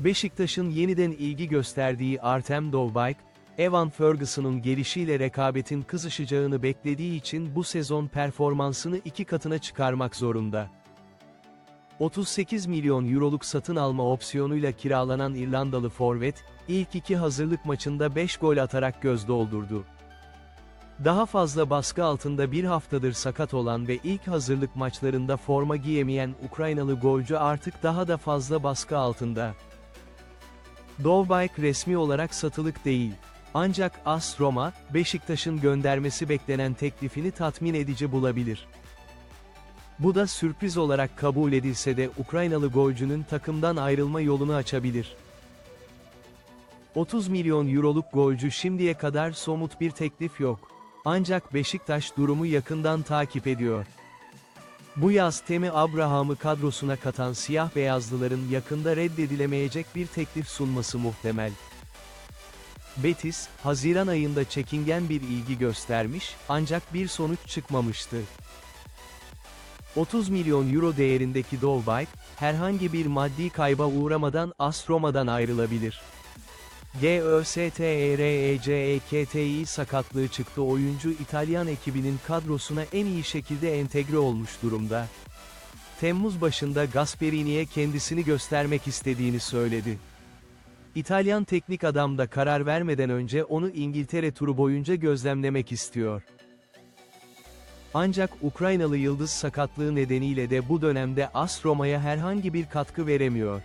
Beşiktaş'ın yeniden ilgi gösterdiği Artem Dovbyk, Evan Ferguson'un gelişiyle rekabetin kızışacağını beklediği için bu sezon performansını iki katına çıkarmak zorunda. 38 milyon euroluk satın alma opsiyonuyla kiralanan İrlandalı forvet, ilk iki hazırlık maçında 5 gol atarak göz doldurdu. Daha fazla baskı altında bir haftadır sakat olan ve ilk hazırlık maçlarında forma giyemeyen Ukraynalı golcü artık daha da fazla baskı altında. Dovbyk resmi olarak satılık değil. Ancak AS Roma, Beşiktaş'ın göndermesi beklenen teklifini tatmin edici bulabilir. Bu da sürpriz olarak kabul edilse de Ukraynalı golcünün takımdan ayrılma yolunu açabilir. 30 milyon euroluk golcü şimdiye kadar somut bir teklif yok. Ancak Beşiktaş durumu yakından takip ediyor. Bu yaz Temi Abraham'ı kadrosuna katan siyah beyazlıların yakında reddedilemeyecek bir teklif sunması muhtemel. Betis, Haziran ayında çekingen bir ilgi göstermiş, ancak bir sonuç çıkmamıştı. 30 milyon euro değerindeki Dovbyk, herhangi bir maddi kayba uğramadan AS Roma'dan ayrılabilir. GÖSTERECEKTİ sakatlığı çıktı oyuncu İtalyan ekibinin kadrosuna en iyi şekilde entegre olmuş durumda. Temmuz başında Gasperini'ye kendisini göstermek istediğini söyledi. İtalyan teknik adam da karar vermeden önce onu İngiltere turu boyunca gözlemlemek istiyor. Ancak Ukraynalı yıldız sakatlığı nedeniyle de bu dönemde AS Roma'ya herhangi bir katkı veremiyor.